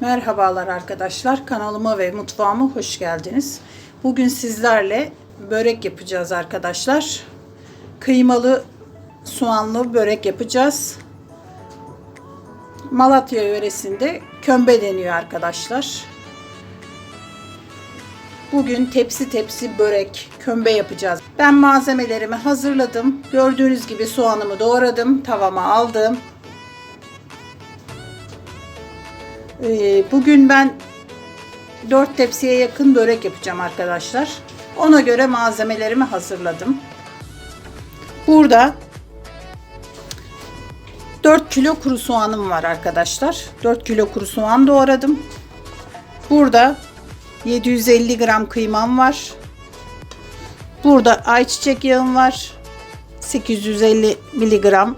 Merhabalar arkadaşlar. Kanalıma ve mutfağıma hoş geldiniz. Bugün sizlerle börek yapacağız arkadaşlar. Kıymalı soğanlı börek yapacağız. Malatya yöresinde kömbe deniyor arkadaşlar. Bugün tepsi tepsi börek, kömbe yapacağız. Ben malzemelerimi hazırladım. Gördüğünüz gibi soğanımı doğradım. Tavama aldım. Ee, Bugün ben 4 tepsiye yakın börek yapacağım arkadaşlar. Ona göre malzemelerimi hazırladım. Burada 4 kilo kuru soğanım var arkadaşlar. 4 kilo kuru soğan doğradım. Burada 750 gram kıymam var. Burada ayçiçek yağım var. 850 miligram.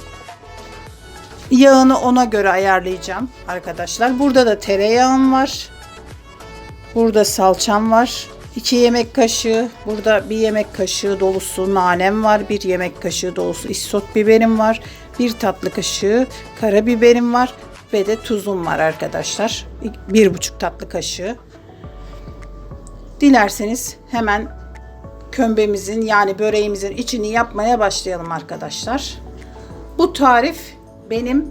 Yağını ona göre ayarlayacağım arkadaşlar. Burada da tereyağım var. Burada salçam var. 2 yemek kaşığı, burada bir yemek kaşığı dolusu nanem var. Bir yemek kaşığı dolusu isot biberim var. Bir tatlı kaşığı karabiberim var ve de tuzum var arkadaşlar. Bir buçuk tatlı kaşığı. Dilerseniz hemen kömbemizin yani böreğimizin içini yapmaya başlayalım arkadaşlar. Bu tarif benim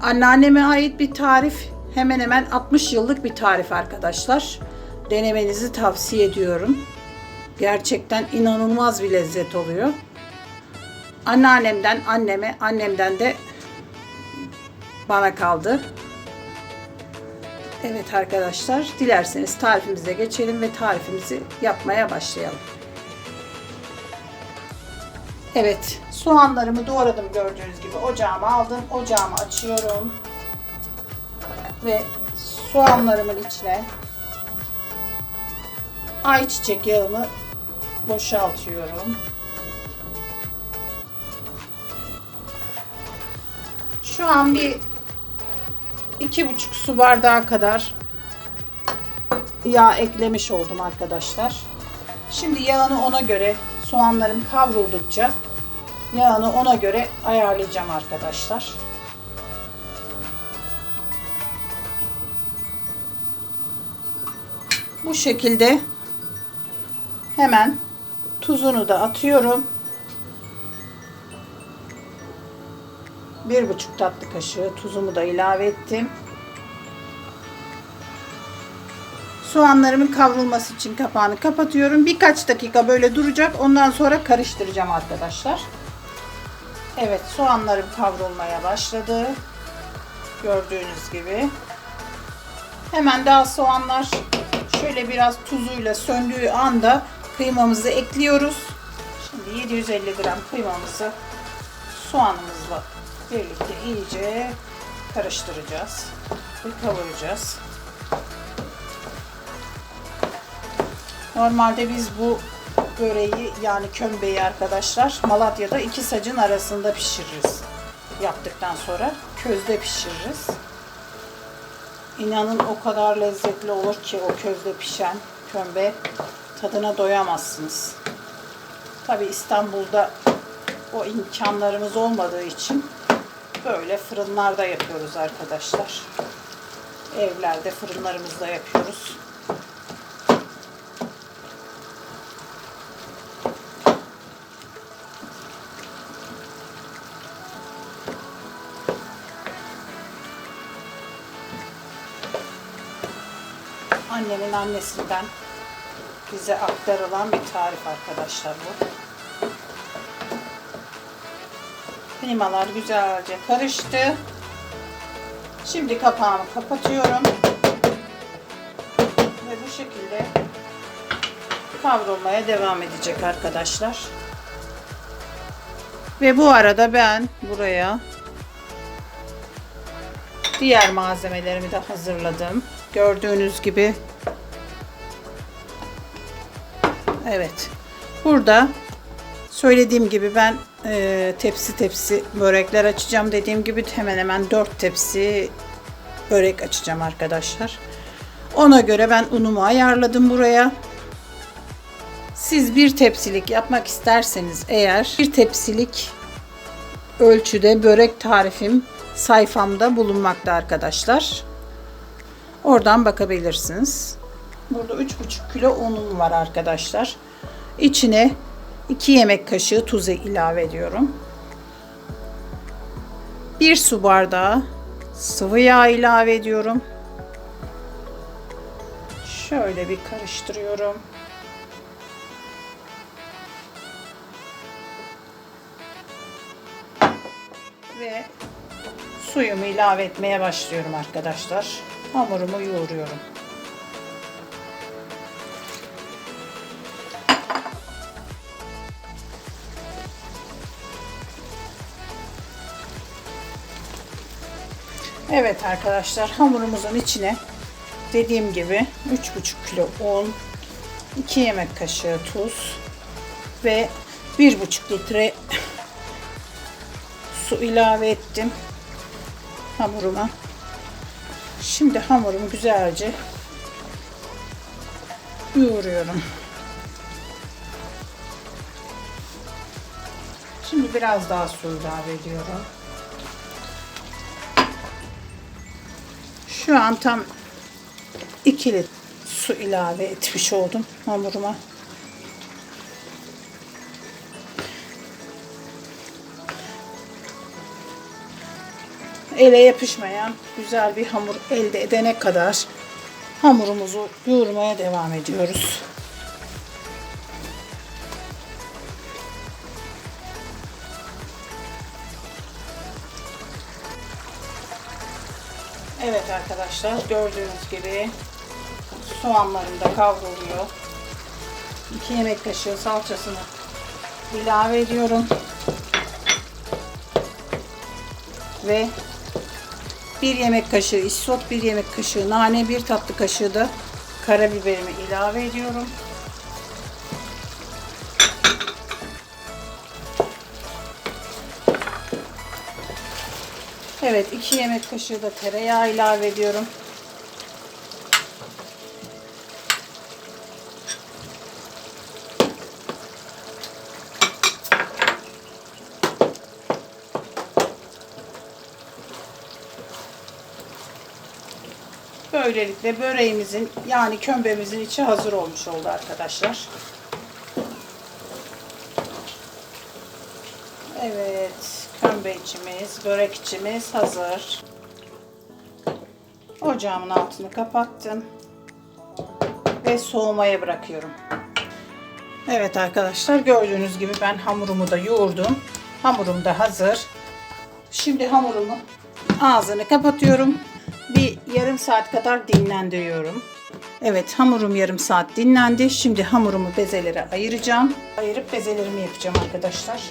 anneanneme ait bir tarif. Hemen hemen 60 yıllık bir tarif arkadaşlar. Denemenizi tavsiye ediyorum. Gerçekten inanılmaz bir lezzet oluyor. Anneannemden anneme, annemden de bana kaldı. Evet arkadaşlar, dilerseniz tarifimize geçelim ve tarifimizi yapmaya başlayalım. Evet, soğanlarımı doğradım gördüğünüz gibi. Ocağıma aldım. Ocağımı açıyorum. Ve soğanlarımın içine ayçiçek yağımı boşaltıyorum. Şu an bir iki buçuk su bardağı kadar yağ eklemiş oldum arkadaşlar. Şimdi yağını ona göre soğanlarım kavruldukça yağını ona göre ayarlayacağım arkadaşlar. Bu şekilde hemen tuzunu da atıyorum. Bir buçuk tatlı kaşığı tuzumu da ilave ettim. Soğanlarımın kavrulması için kapağını kapatıyorum. Birkaç dakika böyle duracak. Ondan sonra karıştıracağım arkadaşlar. Evet soğanlarım kavrulmaya başladı. Gördüğünüz gibi. Hemen daha soğanlar şöyle biraz tuzuyla söndüğü anda kıymamızı ekliyoruz. Şimdi 750 gram kıymamızı soğanımızla birlikte iyice karıştıracağız ve kavuracağız. Normalde biz bu böreği yani kömbeyi arkadaşlar Malatya'da iki sacın arasında pişiririz. Yaptıktan sonra közde pişiririz. İnanın o kadar lezzetli olur ki o közde pişen kömbe tadına doyamazsınız. Tabi İstanbul'da o imkanlarımız olmadığı için böyle fırınlarda yapıyoruz arkadaşlar. Evlerde fırınlarımızda yapıyoruz. annemin annesinden bize aktarılan bir tarif arkadaşlar bu. Kıymalar güzelce karıştı. Şimdi kapağımı kapatıyorum. Ve bu şekilde kavrulmaya devam edecek arkadaşlar. Ve bu arada ben buraya diğer malzemelerimi de hazırladım. Gördüğünüz gibi. Evet. Burada söylediğim gibi ben e, tepsi tepsi börekler açacağım. Dediğim gibi hemen hemen 4 tepsi börek açacağım arkadaşlar. Ona göre ben unumu ayarladım buraya. Siz bir tepsilik yapmak isterseniz eğer bir tepsilik ölçüde börek tarifim sayfamda bulunmakta arkadaşlar. Oradan bakabilirsiniz. Burada 3,5 kilo unum var arkadaşlar. İçine 2 yemek kaşığı tuz ilave ediyorum. 1 su bardağı sıvı yağ ilave ediyorum. Şöyle bir karıştırıyorum. Ve suyumu ilave etmeye başlıyorum arkadaşlar. Hamurumu yoğuruyorum. Evet arkadaşlar hamurumuzun içine dediğim gibi 3,5 kilo un, 2 yemek kaşığı tuz ve 1,5 litre su ilave ettim hamuruma. Şimdi hamurumu güzelce yoğuruyorum. Şimdi biraz daha su ilave ediyorum. Şu an tam 2 litre su ilave etmiş oldum hamuruma. ele yapışmayan güzel bir hamur elde edene kadar hamurumuzu yoğurmaya devam ediyoruz. Evet arkadaşlar gördüğünüz gibi soğanlarım da kavruluyor. 2 yemek kaşığı salçasını ilave ediyorum. Ve 1 yemek kaşığı isot, 1 yemek kaşığı nane, 1 tatlı kaşığı da karabiberimi ilave ediyorum. Evet 2 yemek kaşığı da tereyağı ilave ediyorum. Böylelikle böreğimizin yani kömbemizin içi hazır olmuş oldu arkadaşlar. Evet, kömbe içimiz, börek içimiz hazır. Ocağımın altını kapattım ve soğumaya bırakıyorum. Evet arkadaşlar gördüğünüz gibi ben hamurumu da yoğurdum. Hamurum da hazır. Şimdi hamurumu ağzını kapatıyorum. Bir yarım saat kadar dinlendiriyorum. Evet hamurum yarım saat dinlendi. Şimdi hamurumu bezelere ayıracağım. Ayırıp bezelerimi yapacağım arkadaşlar.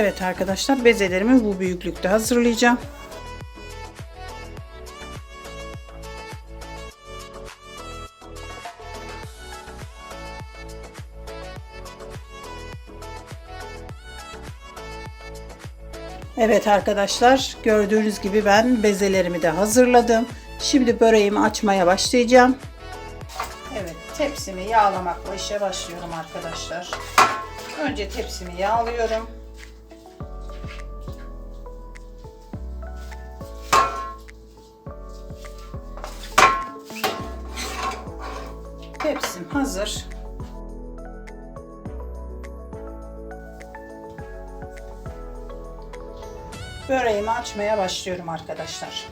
Evet arkadaşlar bezelerimi bu büyüklükte hazırlayacağım. Evet arkadaşlar gördüğünüz gibi ben bezelerimi de hazırladım. Şimdi böreğimi açmaya başlayacağım. Evet tepsimi yağlamakla işe başlıyorum arkadaşlar. Önce tepsimi yağlıyorum. Tepsim hazır. Böreğimi açmaya başlıyorum arkadaşlar.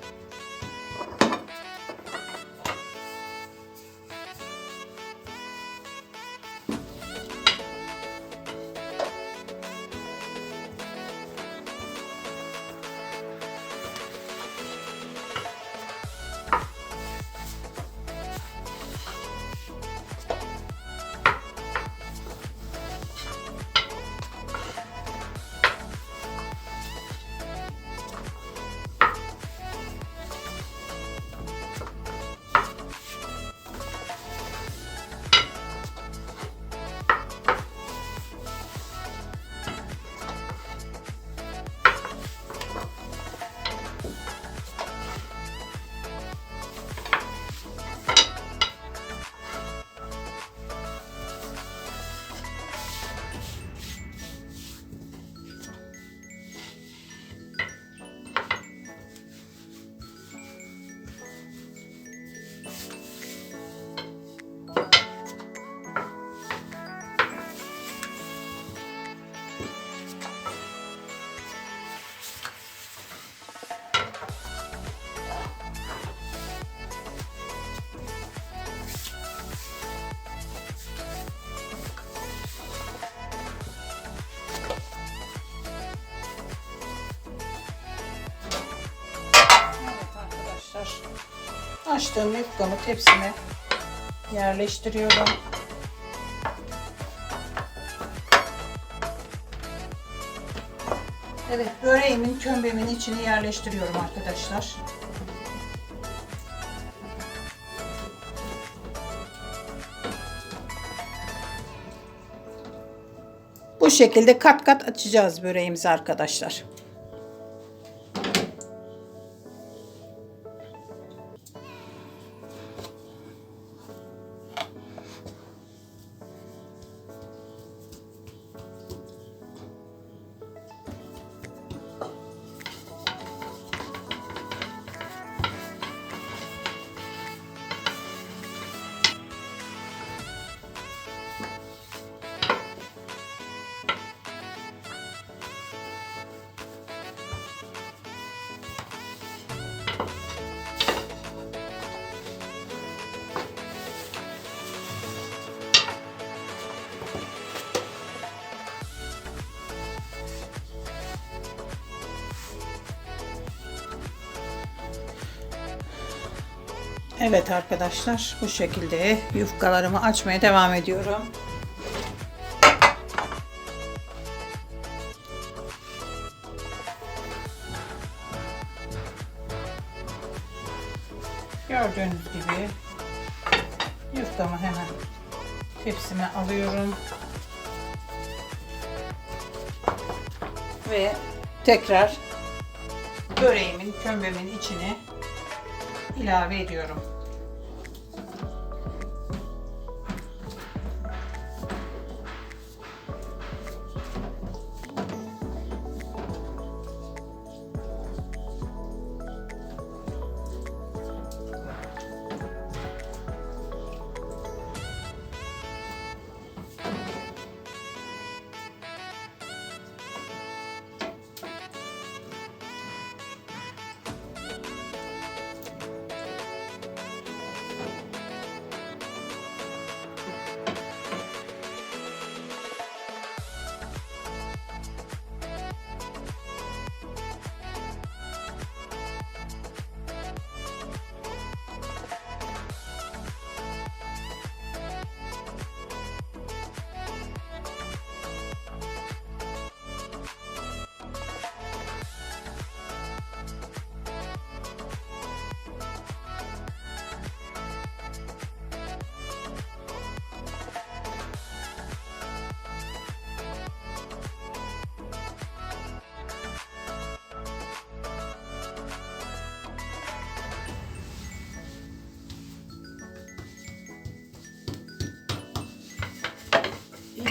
Açtığım yufkamı tepsime yerleştiriyorum. Evet, böreğimin kömbemin içini yerleştiriyorum arkadaşlar. Bu şekilde kat kat açacağız böreğimizi arkadaşlar. Evet arkadaşlar bu şekilde yufkalarımı açmaya devam ediyorum. Gördüğünüz gibi yufkamı hemen tepsime alıyorum. Ve tekrar böreğimin, kömbemin içine ilave ediyorum.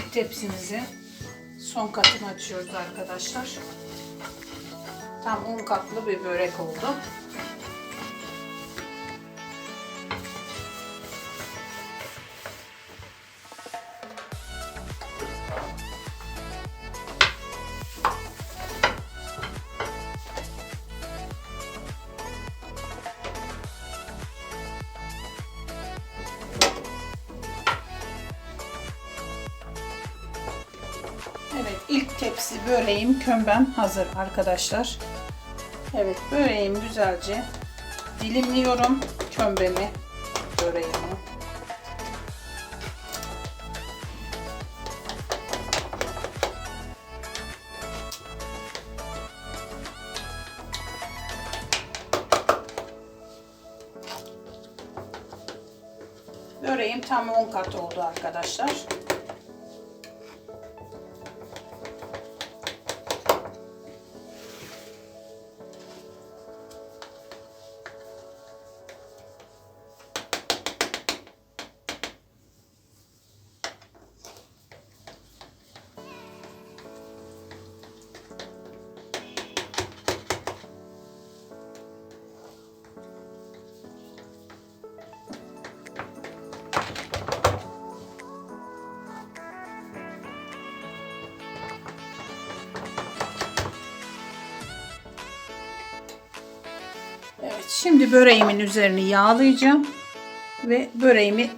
İlk tepsimizin son katını açıyoruz arkadaşlar. Tam 10 katlı bir börek oldu. Böreğim kömbem hazır arkadaşlar. Evet böreğimi güzelce dilimliyorum kömbemi böreğimi. Böreğim tam 10 kat oldu arkadaşlar. Evet, şimdi böreğimin üzerini yağlayacağım ve böreğimi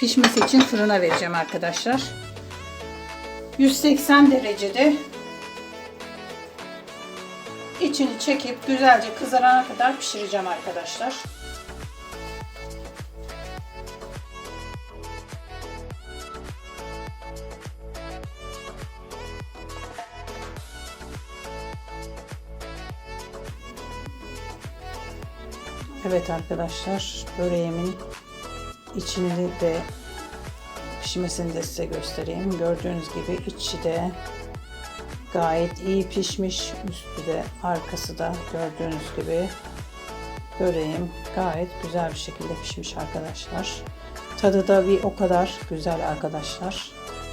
pişmesi için fırına vereceğim arkadaşlar. 180 derecede içini çekip güzelce kızarana kadar pişireceğim arkadaşlar. Evet arkadaşlar böreğimin içini de pişmesini de size göstereyim. Gördüğünüz gibi içi de gayet iyi pişmiş. Üstü de arkası da gördüğünüz gibi böreğim gayet güzel bir şekilde pişmiş arkadaşlar. Tadı da bir o kadar güzel arkadaşlar.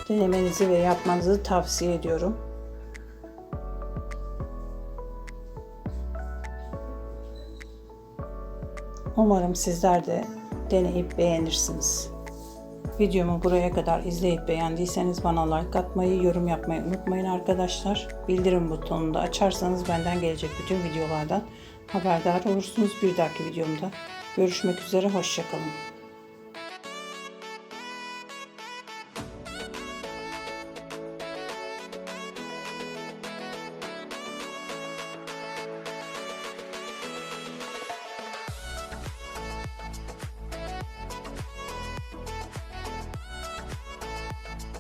Denemenizi ve yapmanızı tavsiye ediyorum. Umarım sizler de deneyip beğenirsiniz. Videomu buraya kadar izleyip beğendiyseniz bana like atmayı, yorum yapmayı unutmayın arkadaşlar. Bildirim butonunu da açarsanız benden gelecek bütün videolardan haberdar olursunuz. Bir dahaki videomda görüşmek üzere, hoşçakalın.